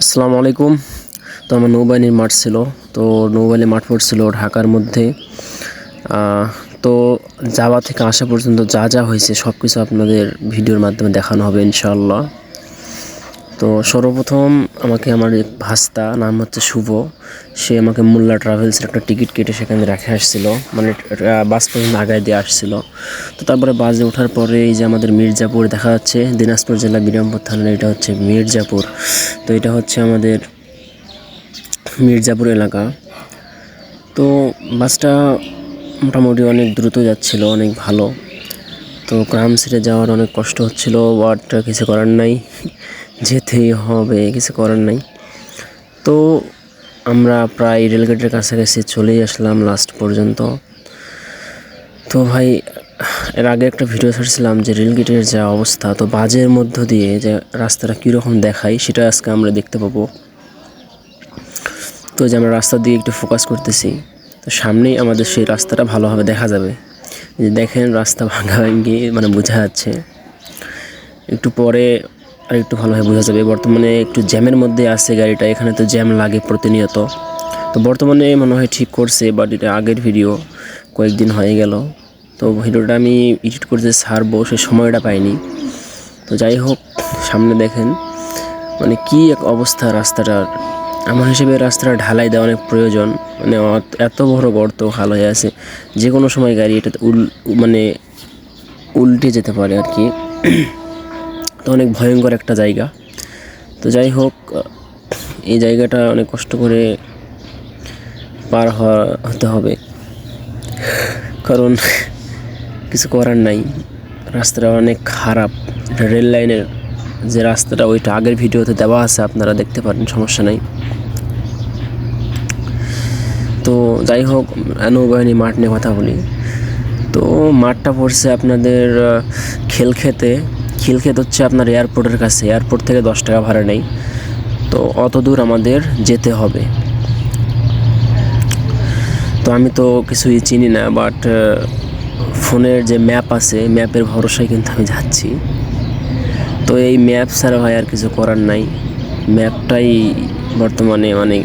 আসসালামু আলাইকুম। তো আমার নৌবাহিনীর মাঠ ছিল, তো নৌবাহিনীর মাঠ পড়ছিল ঢাকার মধ্যে। তো যাওয়া থেকে আসা পর্যন্ত যা যা হয়েছে সব কিছু আপনাদের ভিডিওর মাধ্যমে দেখানো হবে ইনশাআল্লাহ। তো সর্বপ্রথম আমাকে আমার এক ভাস্তা, নাম হচ্ছে শুভ, সে আমাকে মোল্লা ট্রাভেলসের একটা টিকিট কেটে সেখানে রেখে আসছিল মানে বাস পর্যন্ত আগায় দিয়ে আসছিল। তো তারপরে বাসে ওঠার পরে এই যে আমাদের মির্জাপুর দেখা যাচ্ছে, দিনাজপুর জেলা বিরামপুর থানার, এটা হচ্ছে মির্জাপুর। তো এটা হচ্ছে আমাদের মির্জাপুর এলাকা। তো বাসটা মোটামুটি অনেক দ্রুত যাচ্ছিল, অনেক ভালো। তো গ্রাম ছেড়ে যাওয়ার অনেক কষ্ট হচ্ছিল বাট কিছু করার নাই। যেতেই হবে, কিছু করার নাই। তো আমরা প্রায় রেলগেটের কাছাকাছি চলেই আসলাম লাস্ট পর্যন্ত। তো ভাই, এর আগে একটা ভিডিও ছাড়ছিলাম যে রেলগেটের যা অবস্থা, তো বাজের মধ্য দিয়ে যে রাস্তাটা কীরকম দেখায়, সেটা আজকে আমরা দেখতে পাবো। তো যে আমরা রাস্তার দিকে একটু ফোকাস করতেছি, তো সামনেই আমাদের সেই রাস্তাটা ভালোভাবে দেখা যাবে। যে দেখেন রাস্তা ভাঙা ভাঙ্গি মানে বোঝা যাচ্ছে। একটু পরে আর একটু ভালোভাবে বোঝা যাবে। বর্তমানে একটু জ্যামের মধ্যে আছে গাড়িটা, এখানে তো জ্যাম লাগে প্রতিনিয়ত। তো বর্তমানে মনে হয় ঠিক করছে বাট এটা আগের ভিডিও কয়েকদিন হয়ে গেল। তো ভিডিওটা আমি এডিট করতে ছাড়বো, সে সময়টা পাইনি। তো যাই হোক, সামনে দেখেন মানে কি এক অবস্থা রাস্তাটার আমার হিসেবে রাস্তাটা ঢালাই দেওয়া অনেক প্রয়োজন। মানে এত বড় গর্ত খাল হয়ে আছে। যে কোনো সময় গাড়ি এটাতে উল মানে উল্টে যেতে পারে আর কি। তো অনেক ভয়ঙ্কর একটা জায়গা। তো যাই হোক এই জায়গাটা অনেক কষ্ট করে পার হতে হবে। কারণ কিছু করার নাই। রাস্তাটা অনেক খারাপ। রেল লাইনের যে রাস্তাটা, ওইটা আগের ভিডিওতে দেওয়া আছে, আপনারা দেখতে পারেন, সমস্যা নাই। তো যাই হোক নৌবাহিনী মাঠ নিয়ে কথা বলি। তো মাঠটা পড়ছে আপনাদের খেল খেলক্ষেতে খিলক্ষেত হচ্ছে আপনার এয়ারপোর্টের কাছে। এয়ারপোর্ট থেকে দশ টাকা ভাড়া নেই। তো অত দূর আমাদের যেতে হবে। তো আমি তো কিছুই চিনি না বাট ফোনের যে ম্যাপ আছে ম্যাপের ভরসায় কিন্তু আমি যাচ্ছি। তো এই ম্যাপ ছাড়া ভাই আর কিছু করার নাই। ম্যাপটাই বর্তমানে মানে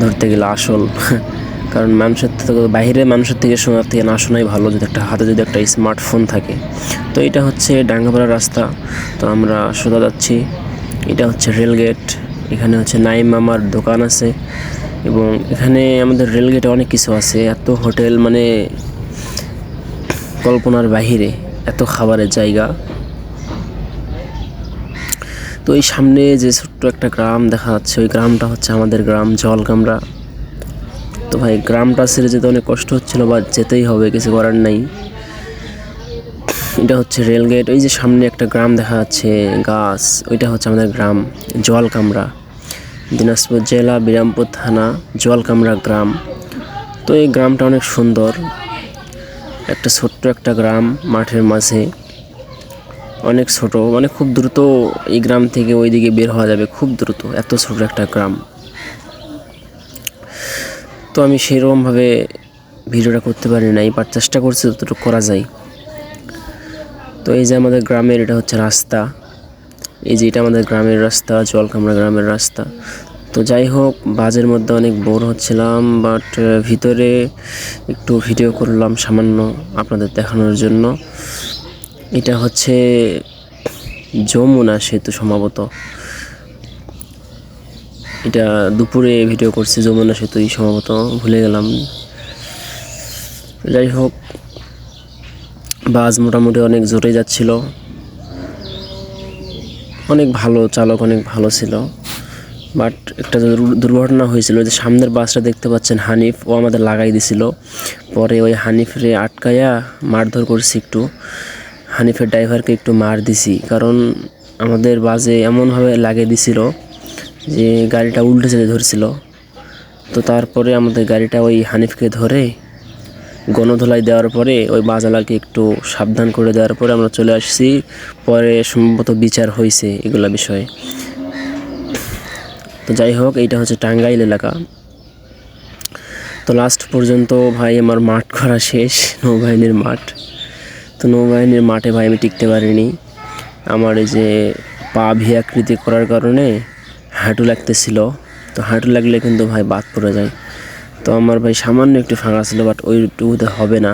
ধরতে গেলে আসল। কারণ মানুষের থেকে বাইরে মানুষের থেকে শোনার থেকে না শোনাই ভালো যদি একটা হাতে যদি একটা স্মার্টফোন থাকে। তো এটা হচ্ছে ডাঙ্গাপাড়া রাস্তা। তো আমরা সোজা যাচ্ছি। এটা হচ্ছে রেলগেট এখানে হচ্ছে নাইম মামার দোকান আছে। এবং এখানে আমাদের রেলগেটে অনেক কিছু আছে। এত হোটেল মানে কল্পনার বাহিরে। এত খাবারের জায়গা। তো এই সামনে যে ছোট্ট একটা গ্রাম দেখা যাচ্ছে। ওই গ্রামটা হচ্ছে আমাদের গ্রাম জলকামরা। ভাই, গ্রামটা ছেড়ে যেতে অনেক কষ্ট হচ্ছিল বা যেতেই হবে, কিছু করার নাই। এটা হচ্ছে রেলগেট ওই যে সামনে একটা গ্রাম দেখা যাচ্ছে, গাছ, ওইটা হচ্ছে আমাদের গ্রাম, জলকামরা। দিনাজপুর জেলা, বিরামপুর থানা, জলকামরা গ্রাম। তো এই গ্রামটা অনেক সুন্দর, একটা ছোট্ট একটা গ্রাম মাঠের মাঝে। অনেক ছোট মানে খুব দ্রুত এই গ্রাম থেকে ওইদিকে বের হওয়া যাবে, খুব দ্রুত, এত ছোট একটা গ্রাম। তো আমি সেরকমভাবে ভিডিওটা করতে পারি নাই বাট চেষ্টা করছি যতটুকু করা যায়। তো এই যে আমাদের গ্রামের এটা হচ্ছে রাস্তা। এই যে এটা আমাদের গ্রামের রাস্তা, জলকামরা গ্রামের রাস্তা। তো যাই হোক, বাজের মধ্যে অনেক বোর হচ্ছিলাম বাট ভিতরে একটু ভিডিও করলাম সামান্য আপনাদের দেখানোর জন্য। এটা হচ্ছে যমুনা সেতু সম্ভবত। এটা দুপুরে ভিডিও করছি যমুনা সেতুই সম্ভবত, ভুলে গেলাম। যাই হোক, বাস মোটামুটি অনেক জোরে যাচ্ছিল। অনেক ভালো, চালক অনেক ভালো ছিল। বাট একটা দুর্ঘটনা হয়েছিল, যে সামনের বাসটা দেখতে পাচ্ছেন হানিফ, ও আমাদের লাগাই দিছিল। পরে ওই হানিফরে আটকায়া মারধর করছি একটু। হানিফের ড্রাইভারকে একটু মার দিছি, কারণ আমাদের বাসে এমনভাবে লাগিয়ে দিছিল যে গাড়িটা উল্টে যেতে ধরছিল। তো তারপরে আমাদের গাড়িটা ওই হানিফকে ধরে গণধোলাই দেওয়ার পরে ওই বাজালাকে একটু সাবধান করে দেওয়ার পরে আমরা চলে আসছি। পরে সম্ভবত বিচার হয়েছে এগুলা বিষয়ে। তো যাই হোক, এইটা হচ্ছে টাঙ্গাইল এলাকা। তো লাস্ট পর্যন্ত ভাই আমার মাঠ করা শেষ, নৌবাহিনীর মাঠ। তো নৌবাহিনীর মাঠে ভাই আমি টিকতে পারিনি। আমার এই যে পা ভিয়াকৃতি করার কারণে হাঁটু লাগতেছিল। তো হাঁটু লাগলে কিন্তু ভাই বাদ পড়ে যায়। তো আমার ভাই সামান্য একটু ফাঁকা ছিল বাট ওইটুকুতে হবে না।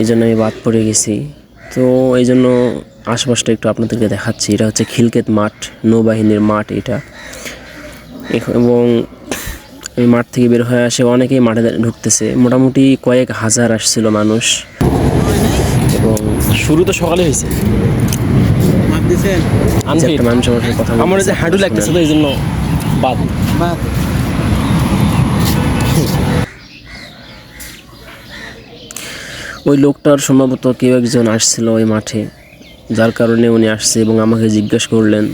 এই জন্য আমি বাদ পড়ে গেছি। তো এই জন্য আশপাশটা একটু আপনাদেরকে দেখাচ্ছি। এটা হচ্ছে খিলকেত মাঠ, নৌবাহিনীর মাঠ এটা। এবং এই মাঠ থেকে বের হয়ে আসে অনেকেই মাঠে ঢুকতেছে। মোটামুটি কয়েক হাজার আসছিল মানুষ। এবং শুরু তো সকালে হয়েছে। দিছেন আমার কথা আমার যে হাঁটু লাগতেছে তো এই জন্য বাদ। বাদ। ওই লোকটার সম্ভবত কেউ একজন আসছিল ওই মাঠে যার কারণে উনি আসছে এবং আমাকে জিজ্ঞেস করলেন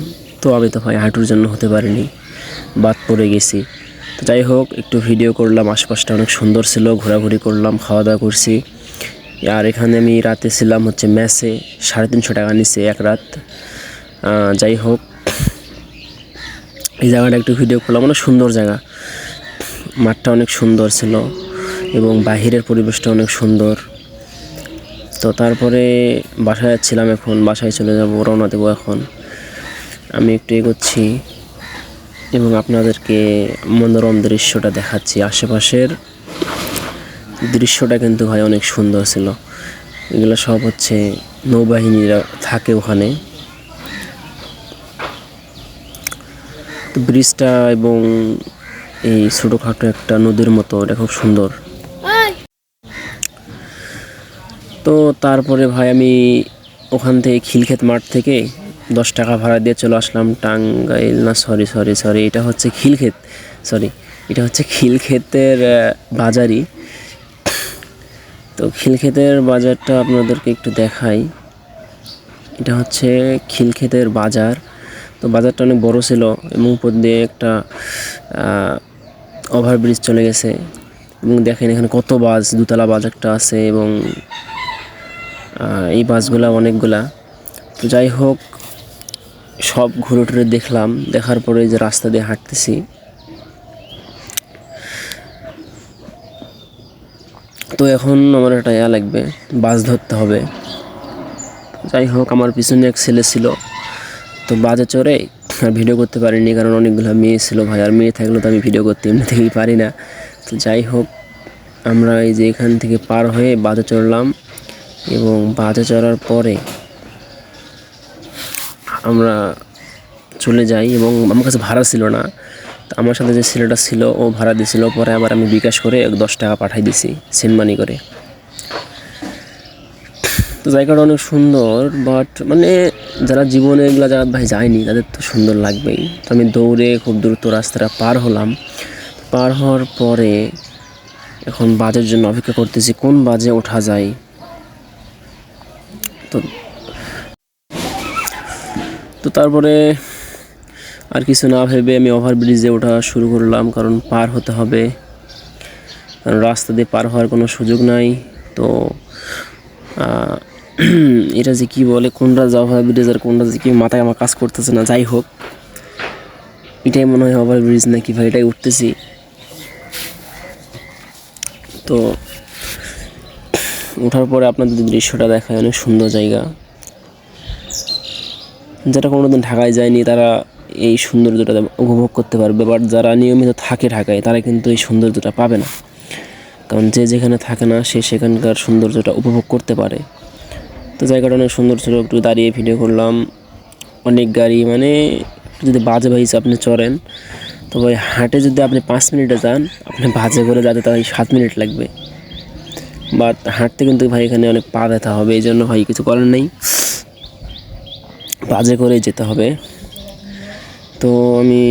তো আমি তো ভাই হাঁটুর জন্য হতে পারিনি বাদ পড়ে গেছি। তো যাই হোক একটু ভিডিও করলাম আশপাশটা অনেক সুন্দর ছিল ঘোরাঘুরি করলাম খাওয়া দাওয়া করছি। আর এখানে আমি রাতে ছিলাম হচ্ছে ম্যাচে সাড়ে তিনশো টাকা নিচ্ছে এক রাত। যাই হোক, এই জায়গাটা একটু ভিডিও করলাম। অনেক সুন্দর জায়গা। মাঠটা অনেক সুন্দর ছিল এবং বাহিরের পরিবেশটা অনেক সুন্দর। তো তারপরে বাসায় যাচ্ছিলাম এখন, বাসায় চলে যাব, রওনা দেবো এখন। আমি একটু এগোচ্ছি এবং আপনাদেরকে মনোরম দৃশ্যটা দেখাচ্ছি। আশেপাশের দৃশ্যটা কিন্তু ভাই অনেক সুন্দর ছিল। এগুলো সব হচ্ছে নৌবাহিনীরা থাকে ওখানে। ব্রিজটা এবং এই ছোটোখাটো একটা নদীর মতো, এটা খুব সুন্দর। তো তারপরে ভাই আমি ওখান থেকে খিলক্ষেত মাঠ থেকে দশ টাকা ভাড়া দিয়ে চলে আসলাম টাঙ্গাইল। না সরি সরি সরি এটা হচ্ছে খিলক্ষেত সরি এটা হচ্ছে খিলক্ষেতের বাজারই। তো খিলক্ষেতের বাজারটা আপনাদেরকে একটু দেখাই। এটা হচ্ছে খিলক্ষেতের বাজার। তো বাজারটা অনেক বড় ছিল এবং উপর দিয়ে একটা ওভারব্রিজ চলে গেছে। এবং দেখেন এখানে কত বাস, দুতলা বাস একটা আছে এবং এই বাসগুলা অনেকগুলা। তো যাই হোক, সব ঘুরে টুরে দেখলাম, দেখার পরে যে রাস্তা দিয়ে হাঁটতেছি। তো এখন আমার একটা ইয়া লাগবে, বাস ধরতে হবে। যাই হোক, আমার পিছনে এক ছেলে ছিল। তো বাজে চড়ে আর ভিডিও করতে পারিনি, কারণ অনেকগুলো মেয়ে ছিল ভাই। আর মেয়ে থাকলে তো আমি ভিডিও করতে এমনি থেকেই পারি না। তো যাই হোক, আমরা এই যে এখান থেকে পার হয়ে বাজে চড়লাম এবং বাজে চড়ার পরে আমরা চলে যাই এবং আমার কাছে ভাড়া ছিল না। তো আমার সাথে যে ছেলেটা ছিল, ও ভাড়া দিয়েছিল, পরে আবার আমি বিকাশ করে দশ টাকা পাঠাই দিছি সেনমানি করে। তো জায়গাটা অনেক সুন্দর বাট মানে যারা জীবনে এগুলো জায়গা ভাই যায়নি, তাদের তো সুন্দর লাগবেই। তো আমি দৌড়ে খুব দ্রুত রাস্তাটা পার হলাম। পার হওয়ার পরে এখন বাজের জন্য অপেক্ষা করতেছি, কোন বাজে ওঠা যায়। তো তো তারপরে আর কিছু না ভেবে আমি ওভারব্রিজে ওঠা শুরু করলাম, কারণ পার হতে হবে। কারণ রাস্তা দিয়ে পার হওয়ার কোনো সুযোগ নাই। তো এটা যে কি বলে কোনটা যা ওভারব্রিজ আর কোনটা যে কি মাথায় আমার কাজ করতেছে না, যাই হোক। এটাই মনে হয় ওভারব্রিজ নাকি ভাই, এটাই উঠতেছি। তো ওঠার পরে আপনাদের দৃশ্যটা দেখায়, অনেক সুন্দর জায়গা। যারা কোনোদিন ঢাকায় যায়নি, তারা এই সৌন্দর্যটা উপভোগ করতে পারবে বাট যারা নিয়মিত থাকে ঢাকায়, তারা কিন্তু এই সৌন্দর্যটা পাবে না। কারণ যে যেখানে থাকে না, সে সেখানকার সৌন্দর্যটা উপভোগ করতে পারে। তো জায়গাটা অনেক সুন্দর ছিল। একটু দাঁড়িয়ে ভিডিও করলাম। অনেক গাড়ি মানে যদি বাজে ভাইস আপনি চড়েন, তো ভাই হাটে যদি আপনি পাঁচ মিনিটে যান, আপনি বাজে করে যাতে তাই সাত মিনিট লাগবে। বাট হাঁটতে কিন্তু ভাই এখানে অনেক পা ব্যথা হবে, এই জন্য ভাই কিছু করার নেই। বাজে করে যেতে হবে। তো আমি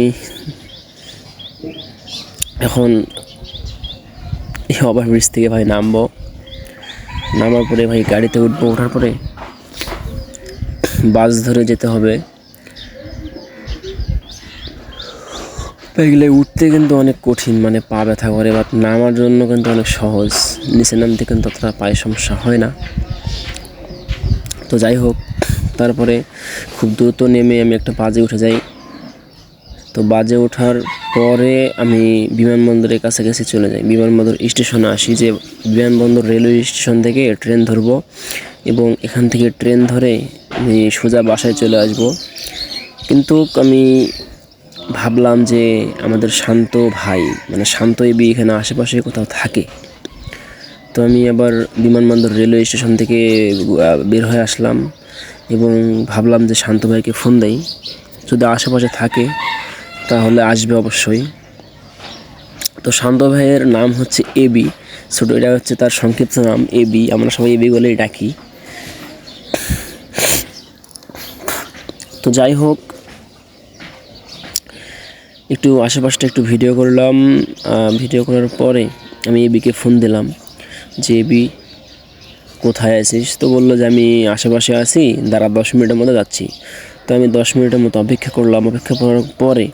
এখন এই ওভারব্রিজ থেকে ভাই নামবো। নামার পরে ভাই গাড়িতে উঠবো, ওঠার পরে বাস ধরে যেতে হবে। এগুলো উঠতে কিন্তু অনেক কঠিন মানে পা ব্যথা করে বাট নামার জন্য কিন্তু অনেক সহজ। নিচে নামতে কিন্তু অতটা পায়ে সমস্যা হয় না। তো যাই হোক, তারপরে খুব দ্রুত নেমে আমি একটা বাজে উঠে যাই। তো বাজে ওঠার পরে আমি বিমানবন্দরের কাছাকাছি চলে যাই। বিমানবন্দর স্টেশনে আসি যে বিমানবন্দর রেলওয়ে স্টেশন থেকে ট্রেন ধরবো এবং এখান থেকে ট্রেন ধরে আমি সোজা বাসায় চলে আসব। কিন্তু আমি ভাবলাম যে আমাদের শান্ত ভাই মানে শান্ত এবি এখানে আশেপাশে কোথাও থাকে। তো আমি আবার বিমানবন্দর রেলওয়ে স্টেশন থেকে বের হয়ে আসলাম এবং ভাবলাম যে শান্ত ভাইকে ফোন দেই। যদি আশেপাশে থাকে তাহলে আসবে অবশ্যই। তো শান্ত ভাইয়ের নাম হচ্ছে এবি ছোটো, এটা হচ্ছে তার সংক্ষিপ্ত নাম এবি আমরা সবাই এবি বলেই ডাকি। তো যাই হোক, একটু আশেপাশটা একটু ভিডিও করলাম। ভিডিও করার পরে আমি এবিকে ফোন দিলাম যে এবি কোথায় আছিস? তো বলল যে, আমি আশেপাশে আছি, দাঁড়া, দশ মিনিটের মধ্যে যাচ্ছি। তো আমি দশ মিনিটের মতো অপেক্ষা করলাম। অপেক্ষা করার পরে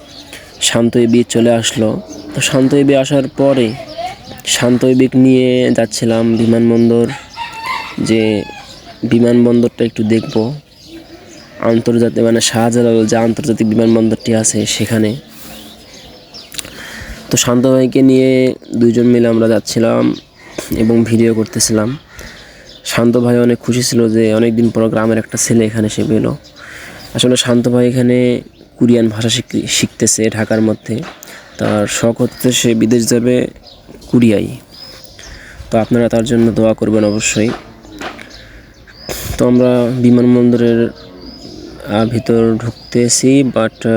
শান্ত এবি চলে আসলো। তো শান্ত এবি আসার পরে শান্ত এবিক নিয়ে যাচ্ছিলাম বিমানবন্দর, যে বিমানবন্দরটা একটু দেখব। আন্তর্জাতিক মানে শাহজালাল যে আন্তর্জাতিক বিমানবন্দরটি আছে সেখানে। তো শান্ত ভাইকে নিয়ে দুইজন মিলে আমরা যাচ্ছিলাম এবং ভিডিও করতেছিলাম। শান্ত ভাই অনেক খুশি ছিল যে অনেক দিন পর গ্রামের একটা ছেলে এখানে সে পেল। আসলে শান্ত ভাই এখানে কোরিয়ান ভাষা শিখ- শিখতেছে ঢাকার মধ্যে। তার শখ হচ্ছে সে বিদেশ যাবে কোরিয়ায়। তো আপনারা তার জন্য দোয়া করবেন অবশ্যই। তো আমরা বিমানবন্দরের ভিতর ঢুকতেছি বাট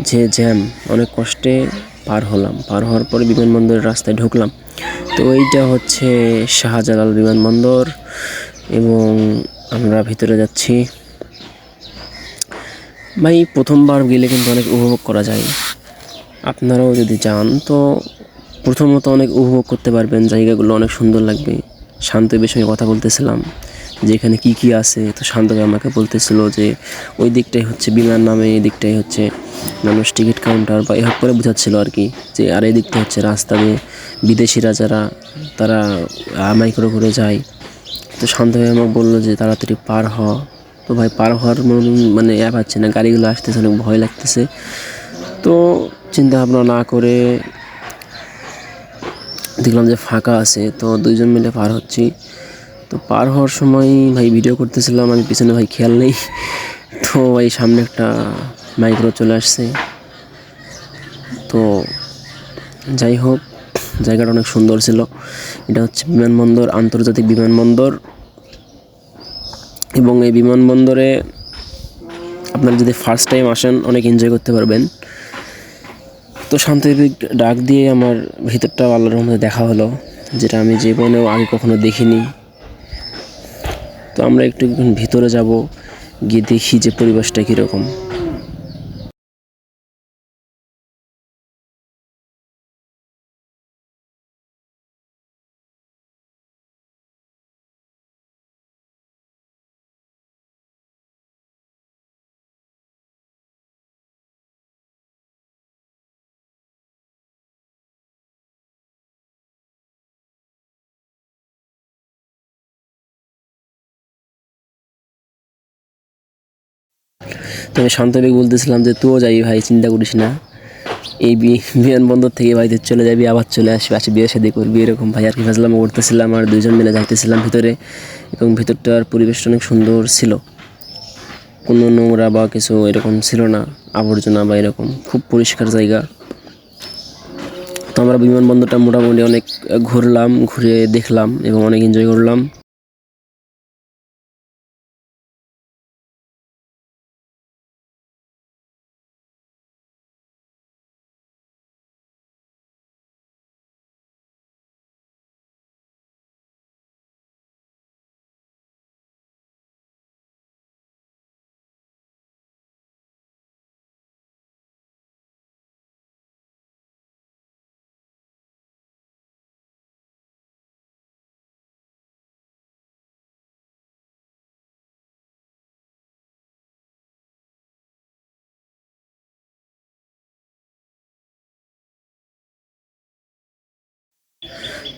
যে জ্যাম, অনেক কষ্টে পার হলাম। পার হওয়ার পরে বিমানবন্দরের রাস্তায় ঢুকলাম। তো এইটা হচ্ছে শাহজালাল বিমানবন্দর এবং আমরা ভিতরে যাচ্ছি। ভাই, প্রথমবার গেলে কিন্তু অনেক উপভোগ করা যায়। আপনারাও যদি যান, তো প্রথমত অনেক উপভোগ করতে পারবেন। জায়গাগুলো অনেক সুন্দর লাগবে। শান্ত বিষয়ে কথা বলতেছিলাম যে এখানে কী কী আছে। তো শান্ত ভাই আমাকে বলতেছিল যে ওই দিকটাই হচ্ছে বিমান নামে, এই দিকটাই হচ্ছে মানুষ টিকিট কাউন্টার বা এসব করে বোঝাচ্ছিল আর কি যে, আর এই দিকটা হচ্ছে রাস্তা দিয়ে বিদেশিরা যারা, তারা মাইক্রো করে যায়। তো শান্ত ভাই আমাকে বলল যে তাড়াতাড়ি পার হ। তো ভাই পার হওয়ার মন- অ্যাপ আছে না, গাড়িগুলো আসতেছে, অনেক ভয় লাগতেছে। তো চিন্তা ভাবনা না করে দেখলাম যে ফাঁকা আছে, তো দুইজন মিলে পার হচ্ছি। তো পার হওয়ার সময় ভাই ভিডিও করতেছিলাম, আমি পিছনে ভাই খেয়াল নেই। তো ভাই সামনে একটা মাইক্রো চলে আসছে। তো যাই হোক, জায়গাটা অনেক সুন্দর ছিল। এটা হচ্ছে বিমানবন্দর, আন্তর্জাতিক বিমানবন্দর। এবং এই বিমানবন্দরে আপনারা যদি ফার্স্ট টাইম আসেন, অনেক এনজয় করতে পারবেন। তো শান্তিবিক ডাক দিয়ে আমার ভিতরটা আল্লাহর মধ্যে দেখা হলো, যেটা আমি জীবনেও আগে কখনো দেখিনি। তো আমরা একটু ভিতরে যাব, গিয়ে দেখি যে পরিবেশটা কীরকম। তো আমি শান্তবিক বলতেছিলাম যে, তুইও যাবি ভাই, চিন্তা করিস না। এই বিমানবন্দর থেকে বাড়িতে চলে যাবি, আবার চলে আসবি আসে বিয়ে শাদি করবি। এরকম ভাই আর কি ফাজলাম করতেছিলাম, আর দুজন মিলে যাইতেছিলাম ভিতরে এবং ভিতরটার পরিবেশটা অনেক সুন্দর ছিল। কোনো নোংরা বা কিছু এরকম ছিল না, আবর্জনা বা এরকম, খুব পরিষ্কার জায়গা। তো আমরা বিমানবন্দরটা মোটামুটি অনেক ঘুরলাম, ঘুরে দেখলাম এবং অনেক এনজয় করলাম।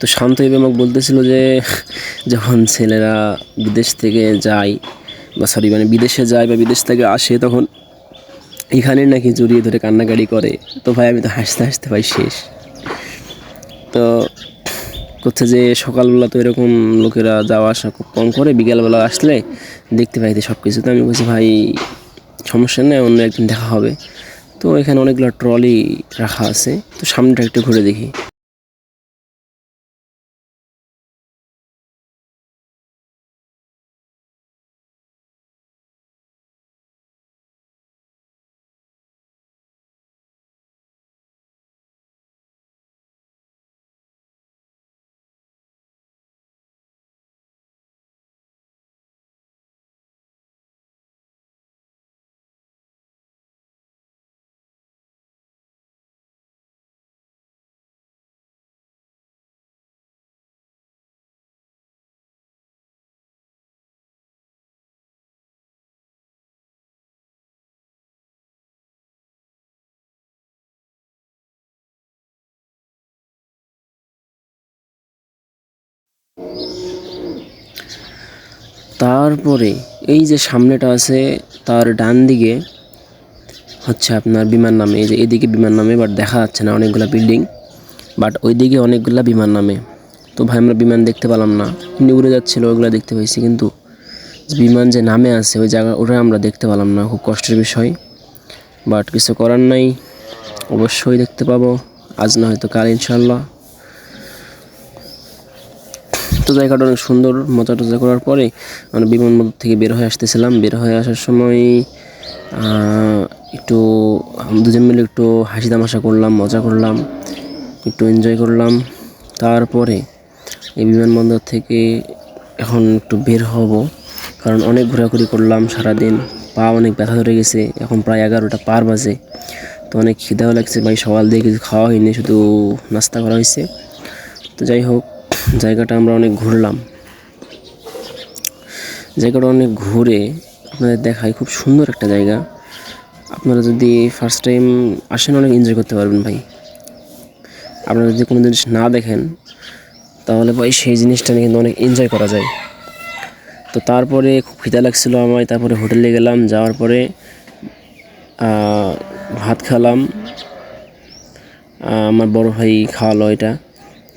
তো শান্ত আমাকে বলতেছিল যে, যখন ছেলেরা বিদেশ থেকে যায়, বা সরি মানে বিদেশে যায় বা বিদেশ থেকে আসে, তখন এখানে নাকি জড়িয়ে ধরে কান্নাকাটি করে। তো ভাই, আমি তো হাসতে হাসতে ভাই শেষ। তো করছে যে, সকালবেলা তো এরকম লোকেরা যাওয়া আসা খুব কম করে, বিকেলবেলা আসলে দেখতে পাইতে সব কিছু তো আমি বলছি, ভাই, সমস্যা নেই, অন্য একদিন দেখা হবে। তো এখানে অনেকগুলো ট্রলি রাখা আছে। তো সামনেটা একটু ঘুরে দেখি। তারপরে এই যে সামনেটা আছে, তার ডান দিকে হচ্ছে আপনার বিমান নামে, এই যে এদিকে বিমান নামে বাট দেখা যাচ্ছে না অনেকগুলা বিল্ডিং বাট ওইদিকে অনেকগুলা বিমান নামে। তো ভাই, আমরা বিমান দেখতে পেলাম না। এমনি উড়ে যাচ্ছিল ওগুলো দেখতে পাইছি, কিন্তু বিমান যে নামে আছে, ওই জায়গা ওটা আমরা দেখতে পেলাম না, খুব কষ্টের বিষয়। বাট কিছু করার নাই, অবশ্যই দেখতে পাবো। আজ না হয়তো কাল ইনশাল্লাহ তো জায়গাটা অনেক সুন্দর মজা টজা করার পরে আমরা বিমানবন্দর থেকে বের হয়ে আসতেছিলাম। বের হয়ে আসার সময় একটু দুজন মিলে একটু হাসি তামাশা করলাম, মজা করলাম, একটু এনজয় করলাম। তারপরে এই বিমানবন্দর থেকে এখন একটু বের হব, কারণ অনেক ঘোরাঘুরি করলাম সারাদিন। পা অনেক ব্যথা ধরে গেছে, এখন প্রায় এগারোটা পার বাজে। তো অনেক খিদাও লাগছে, ভাই সকাল দিয়ে কিছু খাওয়া হয়নি, শুধু নাস্তা করা হয়েছে। তো যাই হোক জায়গাটা আমরা অনেক ঘুরলাম। জায়গাটা অনেক ঘুরে আপনাদের দেখায় খুব সুন্দর একটা জায়গা। আপনারা যদি ফার্স্ট টাইম আসেন, অনেক এনজয় করতে পারবেন ভাই। আপনারা যদি কোনো জিনিস না দেখেন, তাহলে ভাই সেই জিনিসটা নিয়ে কিন্তু অনেক এনজয় করা যায়। তো তারপরে খুব খিদা লাগছিল আমায়, তারপরে হোটেলে গেলাম, যাওয়ার পরে ভাত খেলাম। আমার বড় ভাই খাওয়ালো এটা।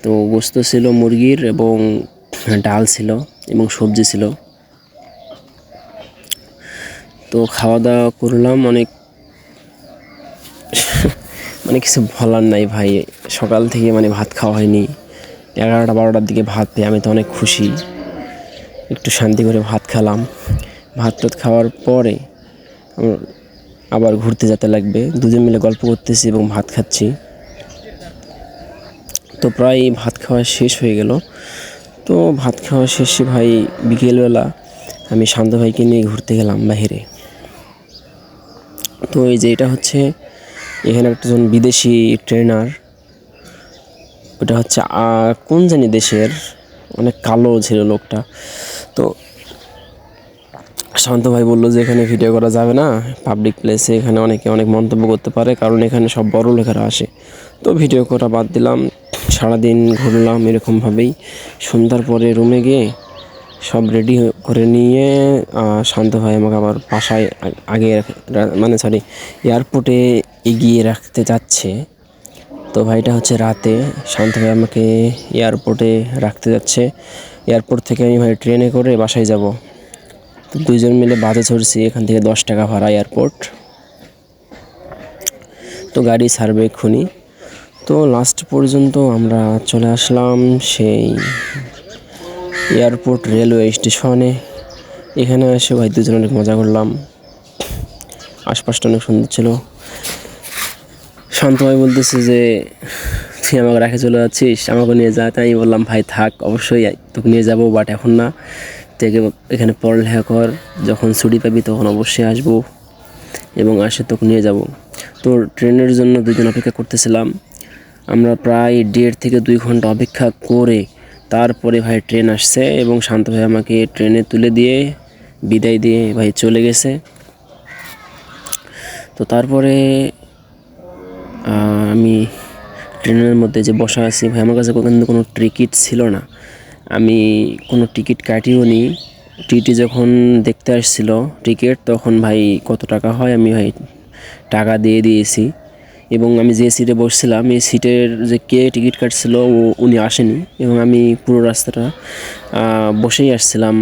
তো গোস্ত ছিল মুরগির এবং ডাল ছিল এবং সবজি ছিল। তো খাওয়া দাওয়া করলাম, অনেক মানে কিছু বলার নাই ভাই। সকাল থেকে মানে ভাত খাওয়া হয়নি। এগারোটা, বারোটার দিকে ভাত পেয়ে আমি তো অনেক খুশি। একটু শান্তি করে ভাত খেলাম। ভাত টাত খাওয়ার পরে আবার ঘুরতে যেতে লাগবে। দুজন মিলে গল্প করতেছি এবং ভাত খাচ্ছি। তো প্রায় ভাত খাওয়া শেষ হয়ে গেল। তো ভাত খাওয়া শেষে ভাই বিকেলবেলা আমি শান্ত ভাইকে নিয়ে ঘুরতে গেলাম বাইরে তো এই যে এটা হচ্ছে, এখানে একজন বিদেশি ট্রেনার ওটা হচ্ছে কোন জানি দেশের, অনেক কালো ছিল লোকটা। তো শান্ত ভাই বলল যে এখানে ভিডিও করা যাবে না পাবলিক প্লেসে এখানে অনেকে অনেক মন্তব্য করতে পারে, কারণ এখানে সব বড় লোকেরা আসে। তো ভিডিও করা বাদ দিলাম সারাদিন ঘুরলাম এরকমভাবেই। সন্ধ্যার পরে রুমে গিয়ে সব রেডি করে নিয়ে শান্ত ভাই আমাকে আবার বাসায় আগে মানে সরি এয়ারপোর্টে এগিয়ে রাখতে যাচ্ছে। তো ভাইটা হচ্ছে রাতে শান্ত ভাই আমাকে এয়ারপোর্টে রাখতে যাচ্ছে। এয়ারপোর্ট থেকে আমি ভাই ট্রেনে করে বাসায় যাব। তো দুজন মিলে বাসে চড়ছি এখান থেকে দশ টাকা ভাড়া এয়ারপোর্ট তো গাড়ি ছাড়বে এক্ষুনি। তো লাস্ট পর্যন্ত আমরা চলে আসলাম সেই এয়ারপোর্ট রেলওয়ে স্টেশনে এখানে এসে ভাই দুজন অনেক মজা করলাম। আশপাশটা অনেক সুন্দর ছিল। শান্ত ভাই বলতেছে যে, তুই আমাকে রাখে চলে যাচ্ছিস, আমাকে নিয়ে যা। তাই আমি বললাম, ভাই, থাক, অবশ্যই তোকে নিয়ে যাব বাট এখন না। থেকে এখানে পড়ালেখা কর। যখন ছুটি পাবি তখন অবশ্যই আসব এবং আসে তোকে নিয়ে যাব। তো ট্রেনের জন্য দুজন অপেক্ষা করতেছিলাম। আমরা প্রায় দেড় থেকে দুই ঘণ্টা অপেক্ষা করে তারপরে ভাই ট্রেন আসছে এবং শান্ত ভাই আমাকে ট্রেনে তুলে দিয়ে বিদায় দিয়ে ভাই চলে গেছে। তো তারপরে আমি ট্রেনের মধ্যে যে বসা আছি, ভাই আমার কাছে কিন্তু কোনো টিকিট ছিল না। আমি কোনো টিকিট কাটিও নি। টিটি যখন দেখতে আসছিল টিকিট, তখন ভাই কত টাকা হয় আমি ভাই টাকা দিয়ে দিয়েছি। এবং আমি যে সিটে বসছিলাম, এই সিটের যে কে টিকিট কাটছিল, ও, উনি আসেনি এবং আমি পুরো রাস্তাটা বসেই আসছিলাম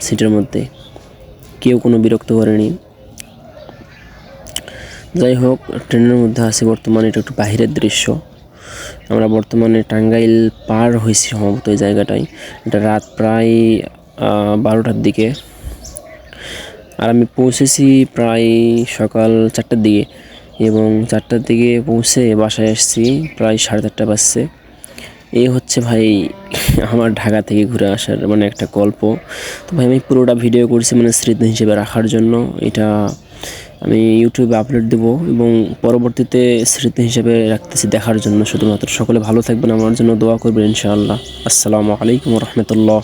সিটের মধ্যে। কেউ কোনো বিরক্ত করেনি। যাই হোক, ট্রেনের মধ্যে আছি বর্তমানে, এটা একটু বাহিরের দৃশ্য। আমরা বর্তমানে টাঙ্গাইল পার হয়েছি সম্ভবত এই জায়গাটায়। এটা রাত প্রায় বারোটার দিকে। আর আমি পৌঁছেছি প্রায় সকাল চারটার দিকে। এবং চারটার দিকে পৌঁছে বাসায় এসেছি প্রায় সাড়ে চারটা বাজছে। এই হচ্ছে ভাই আমার ঢাকা থেকে ঘুরে আসার মানে একটা গল্প। তো ভাই আমি পুরোটা ভিডিও করছি মানে স্মৃতি হিসেবে রাখার জন্য। এটা আমি ইউটিউবে আপলোড দেবো এবং পরবর্তীতে স্মৃতি হিসেবে রাখতেছি দেখার জন্য। শুধুমাত্র সকলে ভালো থাকবেন, আমার জন্য দোয়া করবেন ইনশাআল্লাহ। আসসালামু আলাইকুম রহমতুল্লাহ।